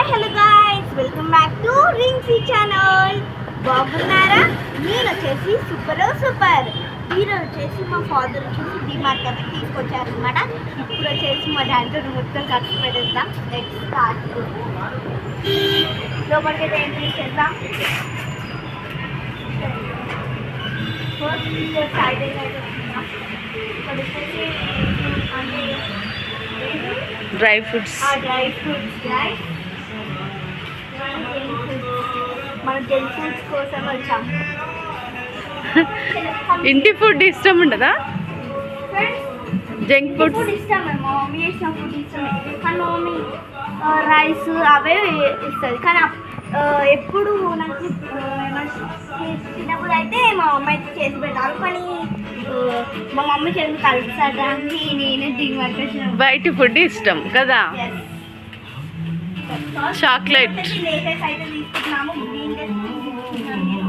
Hi hello guys welcome back to రింగ్సీ channel బాగున్నారా? నేను వచ్చేసి సూపర్ సూపర్ ఈరోజు వచ్చేసి మా ఫాదర్ వచ్చేసి డిమార్ట్ అయితే తీసుకొచ్చారు అనమాట ఇప్పుడు వచ్చేసి మా డాడీతో మొత్తం ఖర్చు పెట్టేద్దాం. నెక్స్ట్ స్టార్ట్ లోపలికి అయితే ఎంట్రీ చేద్దాం ఫస్ట్ సైడ్ అయితే వస్తున్నాం. ఇక్కడ వచ్చేసి అంటే? డ్రై ఫ్రూట్స్ ఆ డ్రై ఫ్రూట్స్ రైట్ మన జంక్ ఫుడ్స్ కోసం వచ్చాం. ఇంటి ఫుడ్ ఇష్టం ఉండదా? జంక్ ఫుడ్ ఫుడ్స్ ఇష్టమే మా మమ్మీ చేసిన ఫుడ్ ఇష్టమే. కానీ మా మమ్మీ రైస్ అవే ఇస్తుంది. కానీ ఎప్పుడు నాకు చిన్నప్పుడు అయితే మా మమ్మీ అయితే చేసి పెడతారు. కానీ మా మమ్మీ చేసి కలిసాడానికి నేను వచ్చిన బయట ఫుడ్ ఇష్టం కదా? చాక్లెట్ అయితే తీసుకున్నాము గ్రీన్ తీసుకున్నాను నేను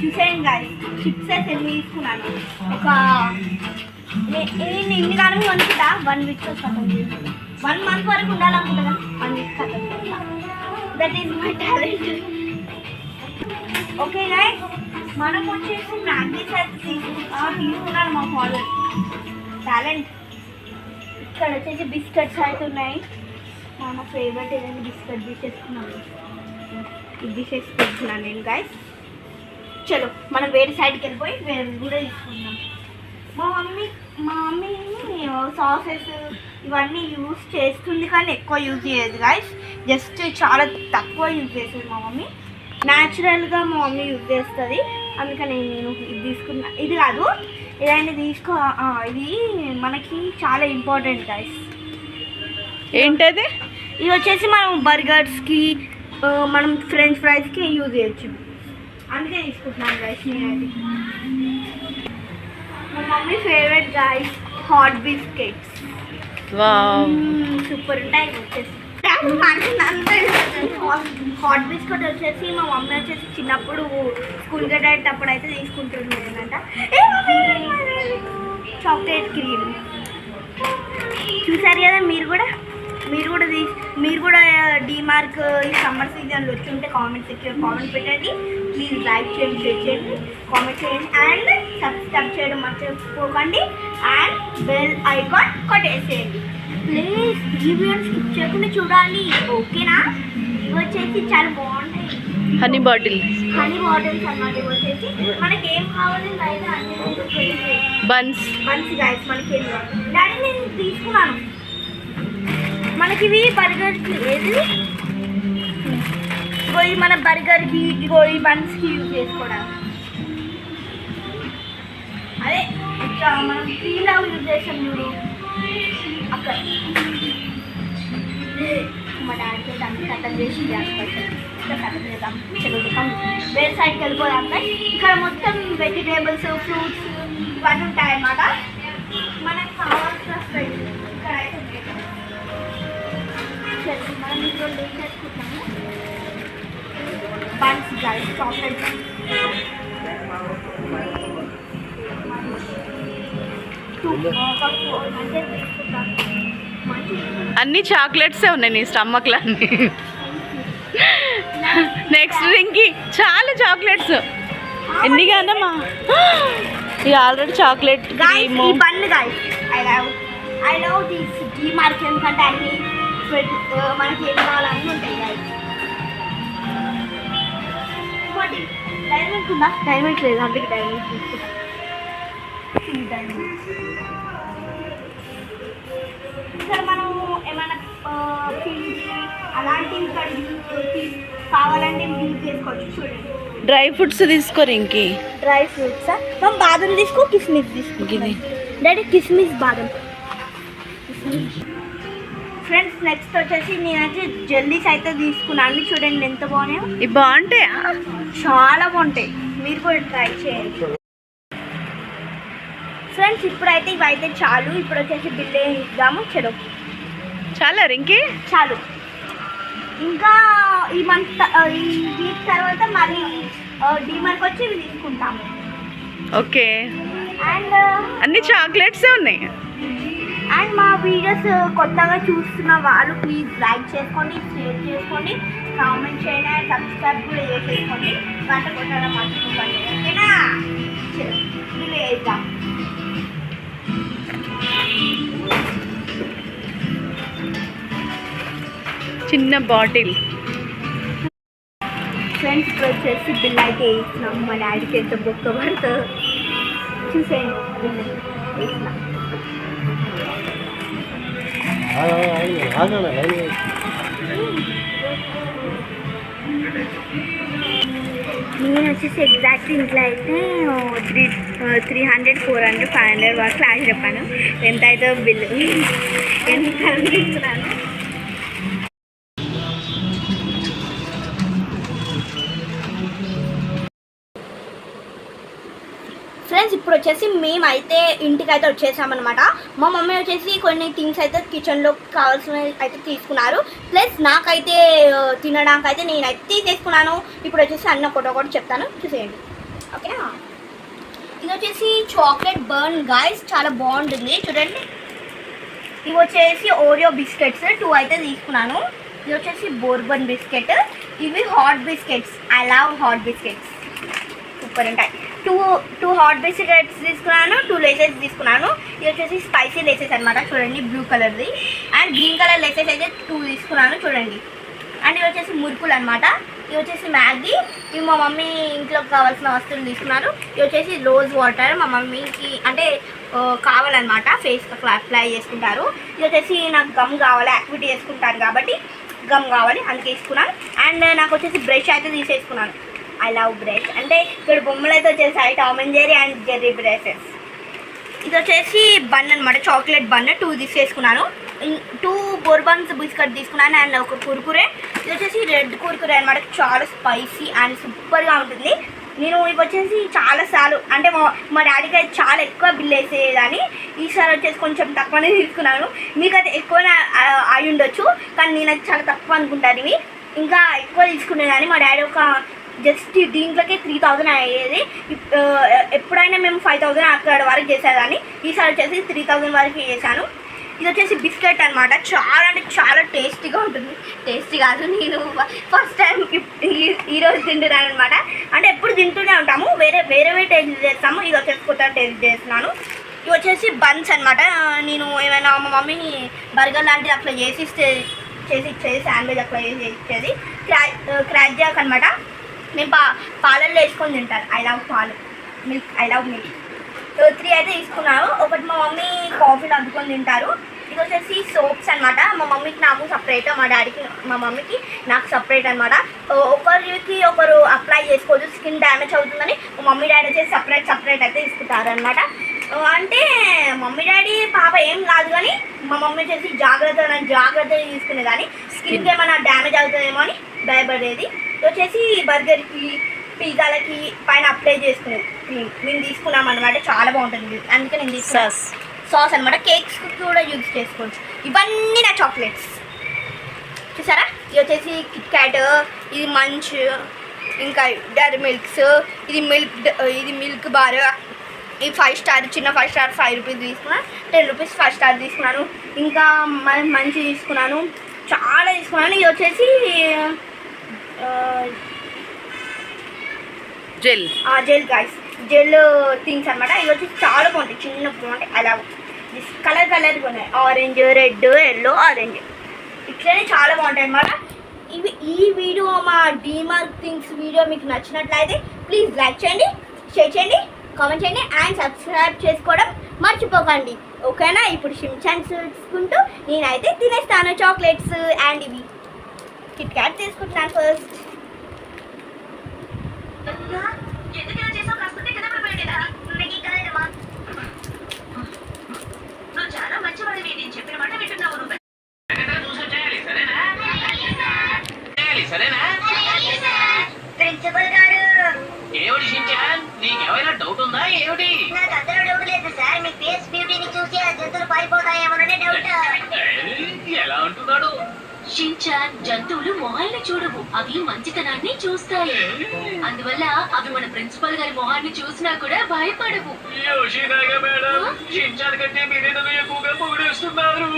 చూసేయండి గాయస్ చిప్స్ అయితే తీసుకున్నాను ఒక నే- నేను ఇన్ని కాలం అనుకుంటా వన్ వీక్ వన్ మంత్ వరకు ఉండాలనుకుంటా కానీ one week that is my talent okay guy మనం వచ్చేసి మ్యాగీస్ అయితే తీసుకు- తీసుకున్నాను మా ఫాదర్. టాలెంట్ ఇక్కడ వచ్చేసి బిస్కెట్స్ అయితే ఉన్నాయి మన ఫేవరెట్ ఏదైనా బిస్కెట్ తీసేసుకున్నాను ఇది తీసేసుకుంటున్నాను నేను గాయస్ చలో మనం వేరే సైడ్కి వెళ్ళిపోయి వేరే కూడా తీసుకుందాం. మా మమ్మీ మా మమ్మీ సాసెస్ ఇవన్నీ యూస్ చేస్తుంది కానీ ఎక్కువ యూజ్ చేయదు గాయస్ జస్ట్ చాలా తక్కువ యూజ్ చేస్తుంది మా మమ్మీ. న్యాచురల్గా మా మమ్మీ యూజ్ చేస్తుంది. అందుకని నేను ఇది తీసుకున్నా. ఇది కాదు ఏదైనా తీసుకో. ఇది మనకి చాలా ఇంపార్టెంట్ గాయస్ ఏంటది? ఇది వచ్చేసి మనం బర్గర్స్కి మనం ఫ్రెంచ్ ఫ్రైస్కి యూజ్ చేయొచ్చు. అందుకే తీసుకుంటున్నాను గైస్ నేనైతే మా mummy favourite guys hot biscuits super ఉంటాయి వచ్చేసి. హాట్ బిస్కెట్ వచ్చేసి మా మమ్మీ వచ్చేసి చిన్నప్పుడు స్కూల్ గడేటప్పుడు అయితే తీసుకుంటుండేనంట చాక్లెట్ క్రీమ్ చూసారు కదా మీరు కూడా? మీరు కూడా తీ మీరు కూడా డిమార్క్ ఈ సమ్మర్ సీజన్లో వచ్చి ఉంటే కామెంట్ సెక్షన్ కామెంట్ పెట్టండి. ప్లీజ్ లైక్ చేయండి షేర్ చేయండి కామెంట్ చేయండి అండ్ సబ్స్క్రైబ్ చేయడం మర్చిపోకండి. అండ్ బెల్ ఐకాన్ కొట్టేసేయండి. ప్లీజ్ ఈ వీడియో స్కిప్ చేయకుండా చూడాలి. ఓకేనా? ఇవి వచ్చేసి చాలా బాగుంటాయి. హనీ బాటిల్ హనీ బాటిల్స్ అన్నమాట ఇవి వచ్చేసి మనకి ఏం కావాలి బయట అన్ని బన్స్ మంచి గాయస్ మనకి డాడీ నేను తీసుకున్నాను. మనకి ఇవి బర్గర్కి ఏది? ఇగో ఇది మన బర్గర్కి ఇగో ఈ బన్స్కి యూజ్ చేసుకోవడానికి. అదే ఇట్లా మనం క్రీమ్లా యూజ్ చేస్తాం చూడు. అక్కడ మా డాడీతో దాన్ని కథం చేసి చేస్తాం కథం చేద్దాం చదువుతాం వేరే సైడ్కి వెళ్ళిపోదాం guys. ఇక్కడ మొత్తం వెజిటేబుల్స్ ఫ్రూట్స్ ఇవన్నీ ఉంటాయి అన్నమాట మనకు కావాల్సిన స్పెషల్ ఇక్కడ అయితే ఉన్నాయి. సరే, మనం ఇంట్లో ఏం చేసుకుంటాము బన్స్ గాయస్ అన్ని చాక్లెట్సే ఉన్నాయి నీ స్టమక్లో అన్ని. నెక్స్ట్ రింగ్కి చాలా చాక్లెట్స్. ఎన్ని కాదమ్మా? ఇది ఆల్రెడీ చాక్లెట్ డైమండ్ ఉందా? డైమండ్ లేదు? అందుకే డైమండ్ తీసుకుంటా. డైమండ్ ఇక్కడ మనం ఏమైనా అలాంటివి ఇక్కడ కావాలంటే యూజ్ చేసుకోవచ్చు చూడండి. డ్రై ఫ్రూట్స్ తీసుకో రింకి డ్రై ఫ్రూట్స్ మనం బాదం తీసుకో కిస్మిస్ తీసుకో. డాడీ కిస్మిస్ బాదం. ఫ్రెండ్స్ నెక్స్ట్ వచ్చేసి నేనైతే జెల్లీస్ అయితే తీసుకున్నాను చూడండి ఎంత బాగున్నాయో. ఇవి బాగుంటాయా? చాలా బాగుంటాయి. మీరు కూడా ట్రై చేయండి. ఫ్రెండ్స్ ఇప్పుడైతే ఇవైతే చాలు. ఇప్పుడు వచ్చేసి బిల్ ఇద్దాము. చలో చాలా రింకి? చాలు. ఇంకా ఈ మంత్ ఈ వీక్ తర్వాత మళ్ళీ డిమార్క్ వచ్చి ఇవి తీసుకుంటాము ఓకే. అండ్ అన్ని చాక్లెట్సే ఉన్నాయి. అండ్ మా వీడియోస్ కొత్తగా చూస్తున్న వాళ్ళు ప్లీజ్ లైక్ చేసుకోండి షేర్ చేసుకోండి కామెంట్ చేయండి అండ్ సబ్స్క్రైబ్ కూడా చేసేసుకోండి. గంట కొట్టడం మర్చిపోకండి ఓకేనా? వేద్దాం చిన్న బాటిల్. ఫ్రెండ్స్ ఇప్పుడు వచ్చేసి బిల్ అయితే వేసినాం. మా డాడీకి ఎంత బొక్క పడుతుందో చూసేయండి. బిల్ వేసినాం నేను వచ్చేసి ఎగ్జాక్ట్ ఇంట్లో అయితే three three hundred four hundred five hundred వరకు క్లాస్ చెప్పాను. ఎంత అయితే బిల్లు ఎంత ఇస్తున్నాను ఫ్రెండ్స్ ఇప్పుడు వచ్చేసి మేమైతే ఇంటికి అయితే వచ్చేసామన్నమాట. మా మమ్మీ వచ్చేసి కొన్ని థింగ్స్ అయితే కిచెన్లో కావాల్సినవి అయితే తీసుకున్నారు. ప్లస్ నాకైతే తినడానికి అయితే నేనైతే తీసేసుకున్నాను. ఇప్పుడు వచ్చేసి అన్న ఒకటి ఒకటి చెప్తాను. చూసేయండి. ఓకేనా? ఇది వచ్చేసి చాక్లెట్ బర్న్ గాయస్ చాలా బాగుంటుంది. చూడండి. ఇవి వచ్చేసి ఓరియో బిస్కెట్స్ టూ అయితే తీసుకున్నాను. ఇది వచ్చేసి బోర్బన్ బిస్కెట్ ఇవి hot biscuits I love hot biscuits super ఉంటాయి. టూ టూ హాట్ బిస్కెట్స్ తీసుకున్నాను టూ లేసెస్ తీసుకున్నాను. ఇది వచ్చేసి స్పైసీ లేసెస్ అనమాట చూడండి బ్లూ కలర్ది అండ్ గ్రీన్ కలర్ లేసెస్ అయితే టూ తీసుకున్నాను చూడండి. అండ్ ఇవి వచ్చేసి మురుకులు అనమాట ఇవి వచ్చేసి మ్యాగీ. ఇవి మా మమ్మీ ఇంట్లోకి కావాల్సిన వస్తువులు తీసుకున్నారు. ఇవి వచ్చేసి రోజ్ వాటర్ మా మమ్మీకి అంటే కావాలన్నమాట ఫేస్కి అట్లా అప్లై చేసుకుంటారు. ఇది వచ్చేసి నాకు గమ్ కావాలి యాక్టివిటీ చేసుకుంటాను కాబట్టి గమ్ కావాలి అందుకే తీసుకున్నాను. అండ్ నాకు వచ్చేసి బ్రష్ అయితే తీసేసుకున్నాను. ఐ లవ్ బ్రేస్ అంటే ఇక్కడ బొమ్మలు అయితే వచ్చేసాయి Tom and Jerry and Jerry braces ఇది వచ్చేసి బన్ అనమాట చాక్లెట్ బన్ టూ తీసేసుకున్నాను టూ బోర్బన్స్ బిస్కెట్ తీసుకున్నాను అండ్ ఒక కుర్కురే. ఇది వచ్చేసి రెడ్ కుర్కురే అనమాట చాలా స్పైసీ అండ్ సూపర్గా ఉంటుంది. నేను ఇవి వచ్చేసి చాలా సార్లు అంటే మా మా డాడీకి అయితే చాలా ఎక్కువ బిల్ వేసేదాన్ని. ఈసారి వచ్చేసి కొంచెం తక్కువనే తీసుకున్నాను. మీకు అయితే ఎక్కువనే అయి ఉండొచ్చు. కానీ నేనైతే చాలా తక్కువ అనుకుంటాను ఇవి. ఇంకా ఎక్కువ తీసుకునేదాన్ని. మా డాడీ ఒక జస్ట్ దీంట్లోకే త్రీ థౌజండ్ అయ్యేది. ఇప్- ఎప్పుడైనా మేము ఫైవ్ థౌజండ్ అక్కడ వరకు చేసేదాన్ని. ఈసారి వచ్చేసి త్రీ థౌజండ్ వరకు చేశాను. ఇది వచ్చేసి బిస్కెట్ అనమాట చాలా అంటే చాలా టేస్టీగా ఉంటుంది. టేస్టీ కాదు నేను ఫస్ట్ టైం ఈరోజు తింటున్నాను అనమాట అంటే ఎప్పుడు తింటూనే ఉంటాము. వేరే వేరే వేరే టేస్ట్ చేస్తాము. ఇది వచ్చేసి కొత్త టేస్ట్ చేస్తున్నాను. ఇవి వచ్చేసి బన్స్ అనమాట నేను ఏమైనా మా మమ్మీ బర్గర్ లాంటిది అట్లా చేసి ఇస్తే చేసి ఇచ్చేది శాండ్విచ్ అట్లా చేసి ఇచ్చేది. క్రా క్రాక్ జాక్ అనమాట నేను పా పాలల్లో వేసుకొని తింటాను. ఐ లవ్ పాలు. Milk I love milk three అయితే తీసుకున్నాను. ఒకటి మా మమ్మీ కాఫీలో అద్దుకొని తింటారు. ఇది వచ్చేసి సోప్స్ అనమాట మా మమ్మీకి నాకు సపరేట్ మా డాడీకి మా మమ్మీకి నాకు సపరేట్ అనమాట ఒకరికి ఒకరు అప్లై చేసుకోవచ్చు. స్కిన్ డ్యామేజ్ అవుతుందని మా మమ్మీ డాడీ వచ్చేసి సపరేట్ సపరేట్ అయితే తీసుకుంటారు అనమాట అంటే మమ్మీ డాడీ పాప ఏం కాదు కానీ మా మమ్మీ వచ్చేసి జాగ్రత్త జాగ్రత్త తీసుకునే కానీ స్కిన్కి ఏమైనా డ్యామేజ్ అవుతుందేమో అని భయపడేది. వచ్చేసి బర్గర్కి పిజ్జాలకి పైన అప్లై చేసుకునేది క్రీమ్. మేము తీసుకున్నాం అనమాట చాలా బాగుంటుంది. అందుకే నేను తీసుకున్నాను సాస్ సాస్ అనమాట కేక్స్ కూడా యూజ్ చేసుకోవచ్చు. ఇవన్నీ నా చాక్లెట్స్ చూసారా? ఇది వచ్చేసి కిట్ క్యాట్ ఇది మంచ్ ఇంకా డైరీ మిల్క్స్ ఇది మిల్క్ ఇది మిల్క్ బార్ ఇది ఫైవ్ స్టార్ చిన్న ఫైవ్ స్టార్ ఫైవ్ రూపీస్ తీసుకున్నాను టెన్ రూపీస్ ఫైవ్ స్టార్ తీసుకున్నాను. ఇంకా మంచి తీసుకున్నాను. చాలా తీసుకున్నాను. ఇది వచ్చేసి జెల్. ఆ gel guys gel uh, things అనమాట ఇవి వచ్చి చాలా బాగుంటాయి చిన్న బాగుంటాయి అలా కలర్ కలర్ ఉన్నాయి ఆరెంజ్ రెడ్ ఎల్లో ఆరెంజ్ ఇట్లనే చాలా బాగుంటాయి అనమాట ఇవి ఈ వీడియో మా డీమార్క్ థింగ్స్ వీడియో మీకు నచ్చినట్లయితే ప్లీజ్ లైక్ చేయండి షేర్ చేయండి కామెంట్ చేయండి అండ్ సబ్స్క్రైబ్ చేసుకోవడం మర్చిపోకండి. ఓకేనా? ఇప్పుడు షిమ్చాన్ చూసుకుంటూ నేనైతే తినేస్తాను. చాక్లెట్స్ అండ్ ఇవి. కిట్ క్యాట్ తీసుకుంటున్నాను ఫస్ట్. షించాన్ జంతువులు మొహాల్ని చూడవు. అవి మంచితనాన్ని చూస్తాయి. అందువల్ల అవి మన ప్రిన్సిపల్ గారి మొహాన్ని చూసినా కూడా భయపడవు. మేడం కంటే మీరే నన్ను ఎక్కువగా పొగిడేస్తున్నారు.